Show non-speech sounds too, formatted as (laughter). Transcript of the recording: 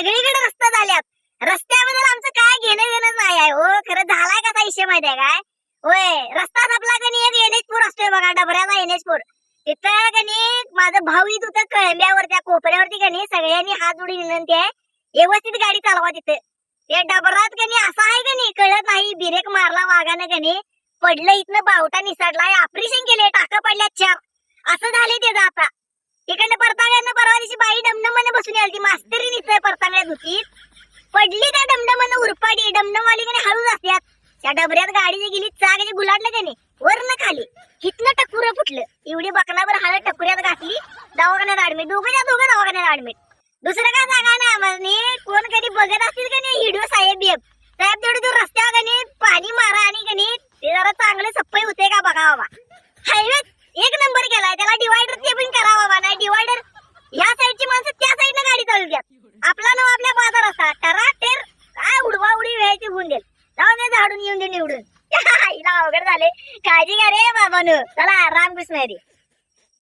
सगळीकडे रस्ते झाल्यात रस्त्याबद्दल आमचं काय घेणं देणं नाही आहे. ओ खरं झालाय कसा विषय माहितीये काय? होय रस्ता आपला कणी एक एनएचपूर असतोय बघा डबऱ्याचा एनएचपूर तिथं कणी माझं भाऊ इथं होतं कळंब्यावर त्या कोपऱ्यावरती कणी सगळ्यांनी हात जोडून विनंती आहे व्यवस्थित गाडी चालवा तिथे. ते डबरात कणी असा आहे कणी कळत नाही बिरेक मारला वाघानं कणी पडलं इथनं बावटा निसटलाय ऑपरेशन केले टाका पडल्या चार. असं झाले त्याचं आता इकडनं परता परवा दिवशी बाई डमडमानं बसून आली ती मास्तरी निघतोय परताव्यात होती. पडली त्या डमडमानं उरपाडी डमडमवाली कडे हळूच असतात त्या डबऱ्यात गाडी जी गेली चागाची गुलाडलं त्याने. वरनं खाली. हिथनं टकुरं फुटलं. एवढी बकनावर हळद टकुऱ्यात घातली. दवाखान्यात ऍडमिट दोघं दोघं दवाखान्यात ऍडमिट दुसरं काय सांगा ना आम्हाला कोण कधी बघत असतील का नाही? हिडिओ आपला नाव आपल्या बाजार असा. टरा टेर काय उडवा उडी व्हायची होऊन देईल जाऊन दे झाडून येऊन दे निवडून. (laughs) हिला अवघड झाले. काळजी घ्या रे बाबानं. चला रामकृष्ण रे